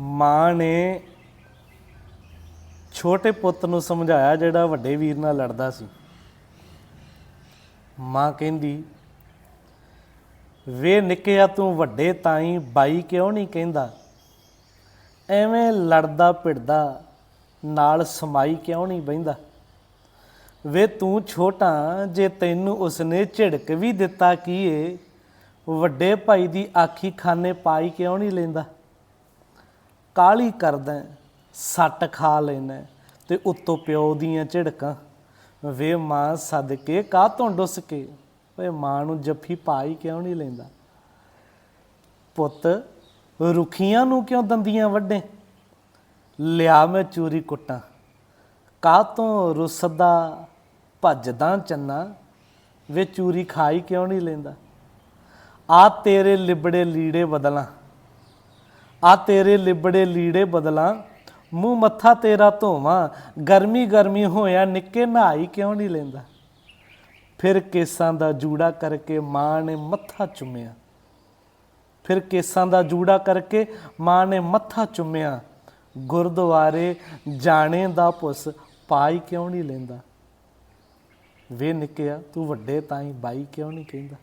ਮਾਂ ਨੇ ਛੋਟੇ ਪੁੱਤ ਨੂੰ ਸਮਝਾਇਆ ਜਿਹੜਾ ਵੱਡੇ ਵੀਰ ਨਾਲ ਲੜਦਾ ਸੀ। ਮਾਂ ਕਹਿੰਦੀ, ਵੇ ਨਿੱਕਿਆ ਤੂੰ ਵੱਡੇ ਤਾਈ ਬਾਈ ਕਿਉਂ ਨਹੀਂ ਕਹਿੰਦਾ? ਐਵੇਂ ਲੜਦਾ ਭਿੜਦਾ ਨਾਲ ਸਮਾਈ ਕਿਉਂ ਨਹੀਂ ਬਹਿੰਦਾ? ਵੇ ਤੂੰ ਛੋਟਾ ਜੇ ਤੈਨੂੰ ਉਸਨੇ ਝਿੜਕ ਵੀ ਦਿੱਤਾ ਕੀ ਏ ਵੱਡੇ ਭਾਈ ਦੀ ਆਖੀ ਖਾਨੇ ਪਾਈ ਕਿਉਂ ਨਹੀਂ ਲੈਂਦਾ? ਕਾਲੀ ਕਰਦਾ ਸੱਟ ਖਾ ਲੈਣਾ ਤੇ ਉੱਤੋਂ ਪਿਓ ਦੀਆਂ ਝਿੜਕਾਂ, ਵੇ ਮਾਂ ਸਦਕੇ ਕਾਹ ਤੋਂ ਡੁੱਸ ਕੇ? ਓਏ ਮਾਂ ਨੂੰ ਜੱਫੀ ਪਾਈ ਕਿਉਂ ਨਹੀਂ ਲੈਂਦਾ? ਪੁੱਤ, ਰੁਖੀਆਂ ਨੂੰ ਕਿਉਂ ਦੰਦੀਆਂ ਵੱਡੇ ਲਿਆ ਮੈਂ ਚੂਰੀ ਕੁੱਟਾਂ। ਕਾਹ ਤੋਂ ਰੁੱਸਦਾ? ਭੱਜਦਾ ਚੰਨਾ, ਵੇ ਚੂਰੀ ਖਾਈ ਕਿਉਂ ਨਹੀਂ ਲੈਂਦਾ? ਆ ਤੇਰੇ ਲਿਬੜੇ ਲੀੜੇ ਬਦਲਾਂ। ਆ ਤੇਰੇ ਲਿਬੜੇ ਲੀੜੇ ਬਦਲਾਂ, ਮੂੰਹ ਮੱਥਾ ਤੇਰਾ ਧੋਵਾਂ, ਗਰਮੀ ਗਰਮੀ ਹੋਇਆ ਨਿੱਕੇ ਨਹਾਈ ਕਿਉਂ ਨਹੀਂ ਲੈਂਦਾ? ਫਿਰ ਕੇਸਾਂ ਦਾ ਜੂੜਾ ਕਰਕੇ ਮਾਂ ਨੇ ਮੱਥਾ ਚੁੰਮਿਆ। ਫਿਰ ਕੇਸਾਂ ਦਾ ਜੂੜਾ ਕਰਕੇ ਮਾਂ ਨੇ ਮੱਥਾ ਚੁੰਮਿਆ। ਗੁਰਦੁਆਰੇ ਜਾਣੇ ਦਾ ਪੁੱਸ ਪਾਈ ਕਿਉਂ ਨਹੀਂ ਲੈਂਦਾ? ਵੇ ਨਿੱਕਿਆ, ਤੂੰ ਵੱਡੇ ਤਾਂ ਹੀ ਬਾਈ ਕਿਉਂ ਨਹੀਂ ਕਹਿੰਦਾ?